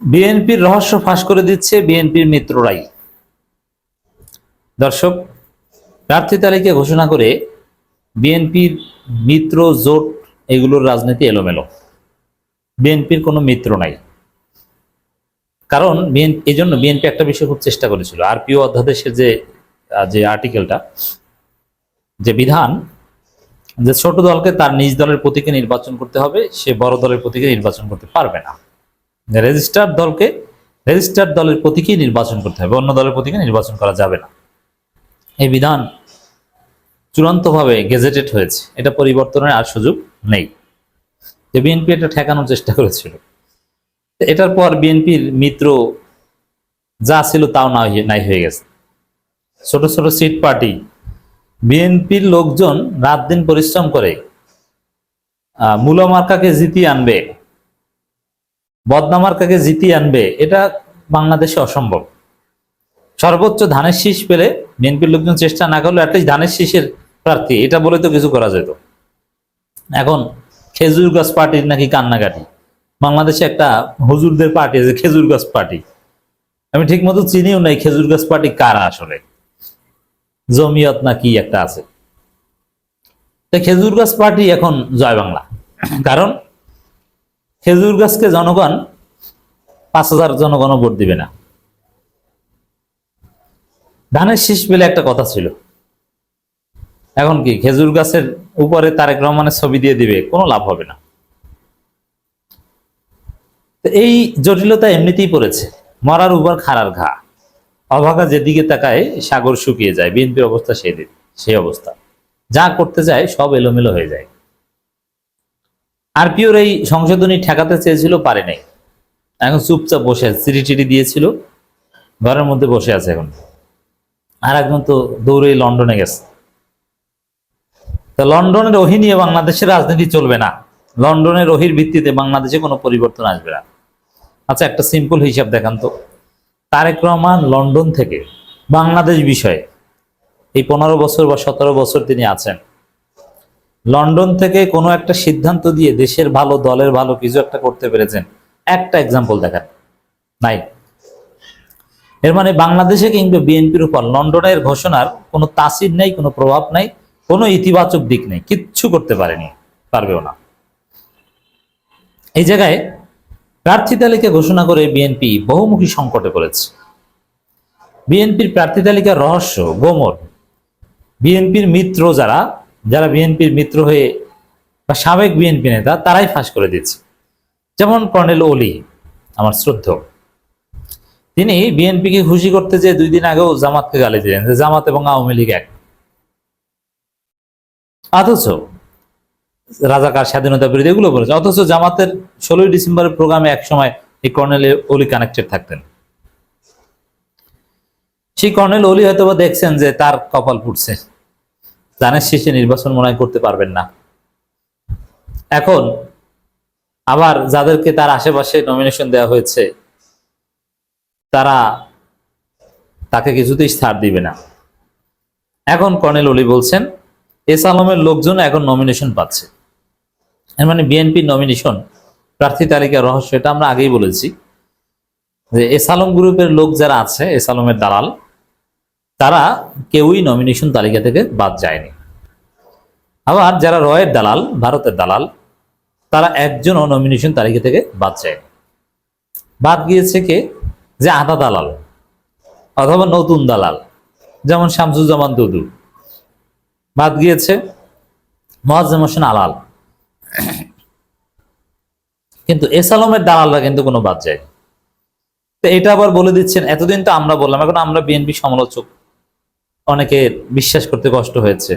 বিএনপির রহস্য ফাঁস করে দিচ্ছে বিএনপির মিত্ররাই। দর্শক, প্রার্থী তালিকা ঘোষণা করে বিএনপির মিত্র জোট এগুলোর রাজনীতি এলোমেলো। বিএনপির কোনো মিত্র নাই। কারণ এই জন্য বিএনপি একটা বিষয় খুব চেষ্টা করেছিল। আরপিও অধ্যাদেশের যে যে আর্টিকেলটা, যে বিধান, যে ছোট দলকে তার নিজ দলের প্রতীকে নির্বাচন করতে হবে, সে বড় দলের প্রতীকে নির্বাচন করতে পারবে না। রেজিস্টার দলকে রেজিস্টার দলের প্রতীকেই নির্বাচন করতে হবে অন্য দলের প্রতীকে নির্বাচন করা যাবে না। এই বিধান চূড়ান্তভাবে গেজেটেড হয়েছে। এটা পরিবর্তনের আর সুযোগ নেই। যে বিএনপি এটা ঠেকানোর চেষ্টা করেছিল। এটার পর বিএনপির মিত্র যা ছিল তাও না নাই হয়ে গেছে। ছোট ছোট সিট পার্টি বিএনপির লোকজন রাত দিন পরিশ্রম করে আহ, মূলা মার্কাকে জিতিয়ে আনবে। বদনা মার্কাকে জিতিয়ে আনবে, এটা বাংলাদেশে অসম্ভব। সর্বোচ্চ ধানের শীষ পেলে বিএনপির লোকজন চেষ্টা না করলে অ্যাটলিস্ট ধানের শীষের প্রার্থী, এটা বলে তো কিছু করা যেত। এখন খেজুর গাছ পার্টির নাকি কান্নাকাটি। বাংলাদেশে একটা হুজুরদের পার্টি আছে, খেজুর গাছ পার্টি। আমি ঠিক মতো চিনিও নাই খেজুর গাছ পার্টি কারা আসলে। জমিয়ত না কি একটা আছে। খেজুর গাছ পার্টি এখন জয় বাংলা কারণ খেজুর গাছকে জনগণ পাঁচ হাজার জনগণ ভোট দিবে না। ধানের শীষ পেলে একটা কথা ছিল। এখন কি খেজুর গাছের উপরে তারেক রহমানের ছবি দিয়ে দিবে, কোনো লাভ হবে না। এই জটিলতা এমনিতেই পড়েছে। মরার উপর খাড়ার ঘা। অভাগা যেদিকে তাকায়, সাগর শুকিয়ে যায়। বিএনপির অবস্থা সেই সেই অবস্থা। যা করতে যায়, সব এলোমেলো হয়ে যায়। আরপিওর এই সংশোধনী ঠেকাতে চেয়েছিল, পারে নাই। এখন চুপচাপ বসে আছে চিঠি টিটি দিয়েছিল, ঘরের মধ্যে বসে আছে এখন। আর একজন তো দৌড়ে লন্ডনে গেছে। তা লন্ডনের ওহি নিয়ে বাংলাদেশের রাজনীতি চলবে না। লন্ডনের ওহির ভিত্তিতে বাংলাদেশে কোনো পরিবর্তন আসবে না। আচ্ছা একটা সিম্পল হিসাব দেখান তো। তারেক রহমান লন্ডন থেকে বাংলাদেশ বিষয়ে এই পনেরো বছর বা সতেরো বছর তিনি আছেন। লন্ডন থেকে কোনো একটা সিদ্ধান্ত দিয়ে দেশের ভালো, দলের ভালো কিছু একটা করতে পেরেছেন। একটা এক্সাম্পল দেখান। নাই। এর মানে বাংলাদেশে কিংবা বিএনপির উপর লন্ডনের ঘোষণার কোনো তাসির নেই, কোনো প্রভাব নাই, কোনো ইতিবাচক দিক নেই। কিচ্ছু করতে পারেনি। পারবেও না। এই জায়গায় প্রার্থী তালিকা ঘোষণা করে বিএনপি বহুমুখী সংকটে পড়েছে। বিএনপির প্রার্থী তালিকার রহস্য, গোমর। বিএনপির মিত্র যারা যারা বিএনপির মিত্র হয়ে বা সাবেক বিএনপি নেতা, তারাই ফাঁস করে দিচ্ছে যেমন কর্নেল ওলি আমার শ্রদ্ধ। তিনি বিএনপিকে খুশি করতে যে দুই দিন আগেও জামাতকে গালি দিলেন, যে জামাত এবং আওয়ামী লীগ এক। অথচ রাজাকার স্বাধীনতা বিরোধী এগুলো বলেছে, অথচ জামাতের ষোলোই ডিসেম্বরের প্রোগ্রামে এক সময় এই কর্নেল ওলি কানেক্টেড থাকতেন। সেই কর্নেল ওলি হয়তো দেখছেন যে তার কপাল পুড়ছে। জানের শেষে নির্বাচন মনে করতে পারবেন না। এখন আবার যাদেরকে তার আশেপাশে নমিনেশন দেওয়া হয়েছে, তারা তাকে কিছুতেই ছাড় দিবে না। এখন কর্নেল ওলি বলছেন, এস আলমের লোকজন এখন নমিনেশন পাচ্ছে। এর মানে বিএনপি নমিনেশন প্রার্থী তালিকার রহস্য, এটা আমরা আগেই বলেছি। যে এস আলম গ্রুপের লোক যারা আছে, এস আলমের দালাল তারা কেউই নমিনেশন তালিকা থেকে বাদ যায়নি। আবার যারা রয়ের দালাল, ভারতের দালাল, তারা একজনও নমিনেশন তালিকা থেকে বাদ যায়নি। বাদ গিয়েছে কে? যে আধা দালাল অথবা নতুন দালাল, যেমন শামসুজ্জামান দুদু। বাদ গিয়েছে মোয়াজ্জেম হোসেন আলাল। কিন্তু এস আলমের দালালরা কিন্তু কোনো বাদ যায় তো এটা আবার বলে দিচ্ছেন, এতদিন তো আমরা বললাম, এখন আমরা বিএনপি সমালোচক। অনেকে বিশ্বাস করতে কষ্ট হয়েছে।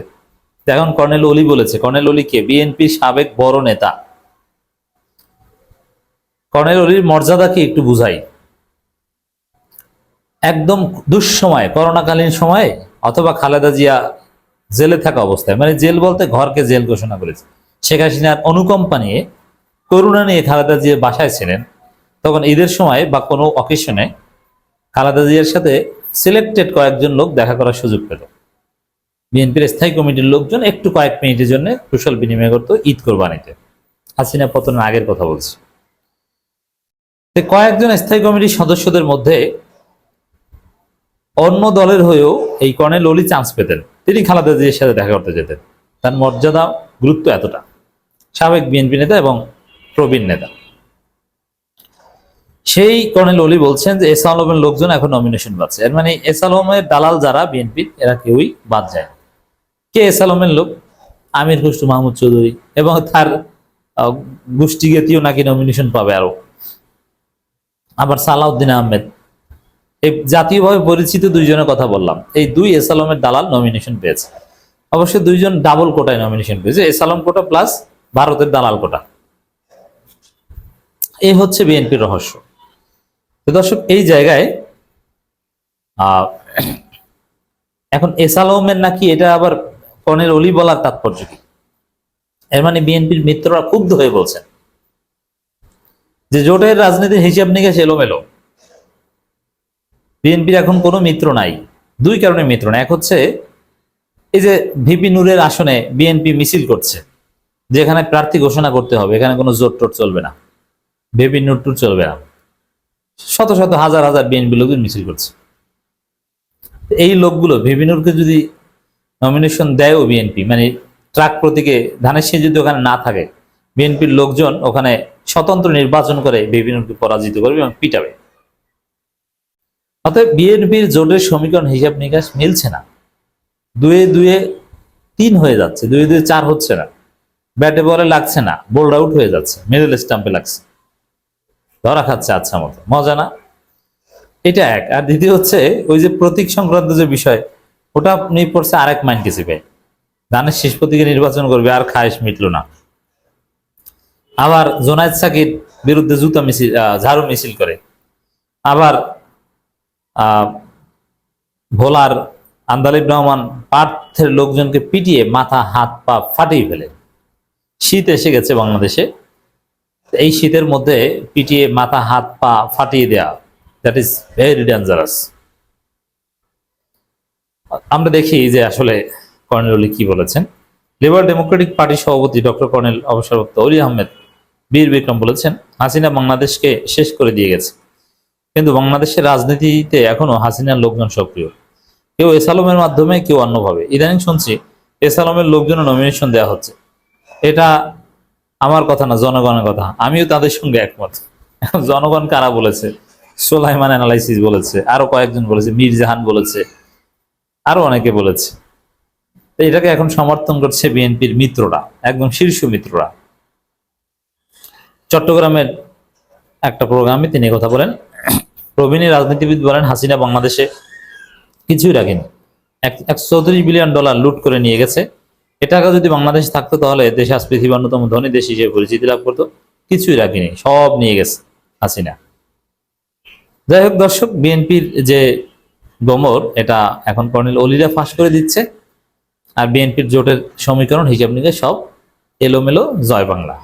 এখন কর্নেল অলি বলেছে, কর্নেল অলি কে? বিএনপির সাবেক বড় নেতা। কর্নেল অলির মর্যাদা কি একটু বুঝাই। একদম দুঃসময়, করোনাকালীন সময়ে, অথবা খালেদা জিয়া জেলে থাকা অবস্থায় মানে জেল বলতে ঘরকে জেল ঘোষণা করেছে। শেখ হাসিনার অনুকম্পা নিয়ে করুণা নিয়ে খালেদা জিয়া বাসায় ছিলেন। তখন ঈদের সময় বা কোনো অকেশনে খালেদা জিয়ার সাথে সিলেক্টেড কয়েকজন লোক দেখা করার সুযোগ পেল। বিএনপির স্থায়ী কমিটির লোকজন একটু কয়েক মিনিটের জন্য কুশল বিনিময় করতো ঈদ কোরবানিতে। হাসিনা পতনের আগের কথা বলছি। কয়েকজন স্থায়ী কমিটির সদস্যদের মধ্যে অন্য দলের হয়েও এই কর্নেল অলি চান্স পেতেন। তিনি খালেদা জিয়ার সাথে দেখা করতে যেতেন। তার মর্যাদা গুরুত্ব এতটা। সাবেক বিএনপি নেতা এবং প্রবীণ নেতা। সেই কর্নেল অলি বলছেন যে এস আলমের লোকজন এখন নমিনেশন পাচ্ছে এর মানে এস আলমের দালাল যারা বিএনপির এরা কেউই বাদ যায়। কে এস আলমের লোক? আমির খুশরু মাহমুদ চৌধুরী এবং তার আহ, গোষ্ঠীগতীয় নাকি নমিনেশন পাবে আরও। আবার সালাউদ্দিন আহমেদ। এই জাতীয়ভাবে পরিচিত দুইজনের কথা বললাম। এই দুই এস আলমের দালাল নমিনেশন পেয়েছে। অবশ্যই দুইজন ডাবল কোটায় নমিনেশন পেয়েছে। এস আলম কোটা প্লাস ভারতের দালাল কোটা এই হচ্ছে বিএনপির রহস্য। তো দর্শক, এই জায়গায় এখন এস আলমের নাকি এটা আবার কর্নেল অলি বলার তাৎপর্য কি? এর মানে বিএনপির মিত্ররা ক্ষুব্ধ হয়ে বলছেন যে জোটের রাজনীতির হিসাব নিকাশ এলোমেলো। বিএনপির এখন কোনো মিত্র নাই, দুই কারণে মিত্র না এক হচ্ছে, এই যে ভিপি নূরের আসনে বিএনপি মিছিল করছে, যেখানে প্রার্থী ঘোষণা করতে হবে, এখানে কোনো জোট টোট চলবে না, ভিপি নূর টুর চলবে না। শত শত হাজার হাজার বিএনপি লোকজন মিছিল করছে। এই লোকগুলো ভিপি যদি নমিনেশন দেয়ও বিএনপি মানে ট্রাক প্রতীকে ধানের শীষ যদি ওখানে না থাকে বিএনপির লোকজন ওখানে স্বতন্ত্র নির্বাচন করে নূরকে পরাজিত করবে এবং পিটাবে। অতএব বিএনপির জোটের সমীকরণ হিসাব নিকাশ মিলছে না। দুয়ে দুয়ে তিন হয়ে যাচ্ছে, দুয়ে দুয়ে চার হচ্ছে না। ব্যাটে বলে লাগছে না, বোল্ড আউট হয়ে যাচ্ছে মিডল স্টাম্পে লাগছে। ধরা খাচ্ছে আচ্ছা মতো। মজা না? এটা এক। আর দ্বিতীয় হচ্ছে, ওই যে প্রতীক সংক্রান্ত যে বিষয়, ওটা নিয়ে পড়ছে আরেক মাইন্ড কেসিপে ধানের শেষ প্রতীকে নির্বাচন করবে, আর খায়েশ মিটলো না। আবার জোনায়দ সাকির বিরুদ্ধে জুতা মিছিল ঝাড়ু মিছিল করে। আবার ভোলার আন্দালিব রহমান পার্থের লোকজনকে পিটিয়ে মাথা, হাত, পা ফাটিয়ে ফেলে। শীত এসে গেছে বাংলাদেশে। এই শীতের মধ্যে পিটিয়ে মাথা, হাত, পা ফাটিয়ে দেয়া দ্যাট ইজ ভেরি ডেঞ্জারাস আমরা দেখি যে আসলে কর্নেল অলি কি বলেছেন। লিবার ডেমোক্রেটিক পার্টির সভাপতি ডক্টর কর্নেল অবসরপ্রাপ্ত অলি আহমেদ বীর বিক্রম বলেছেন, হাসিনা বাংলাদেশকে শেষ করে দিয়ে গেছে। কিন্তু বাংলাদেশের রাজনীতিতে এখনও হাসিনার লোকজন সক্রিয়। কেউ এসালমের মাধ্যমে, কেউ অন্যভাবে। ইদানিং শুনছি এসালমের লোকজনের নমিনেশন দেওয়া হচ্ছে। এটা আমার কথা না, জনগণের কথা। আমিও তাদের সঙ্গে একমত। জনগণ কারা বলেছে? সোলাইমান অ্যানালাইসিস বলেছে, আরও কয়েকজন বলেছে মীরজাহান বলেছে, আরও অনেকে বলেছে। এটাকে এখন সমর্থন করছে বিএনপির মিত্ররা, একদম শীর্ষ মিত্ররা। চট্টগ্রামের একটা প্রোগ্রামে তিনি কথা বলেন। প্রবীণী রাজনীতিবিদ বলেন, হাসিনা বাংলাদেশে কিছুই রাখেনি। এক চৌত্রিশ বিলিয়ন ডলার লুট করে নিয়ে গেছে। এ টাকা যদি বাংলাদেশ থাকতো তাহলে দেশ আজ পৃথিবীর অন্যতম ধনী দেশ হিসেবে পরিচিতি লাভ করতো। কিছুই রাখিনি সব নিয়ে গেছে হাসিনা। যাই হোক দর্শক, বিএনপির যে গোমর, এটা এখন কর্নেল অলিরা ফাঁস করে দিচ্ছে। আর বিএনপির জোটের সমীকরণ, হিসাব নিকে সব এলোমেলো জয় বাংলা।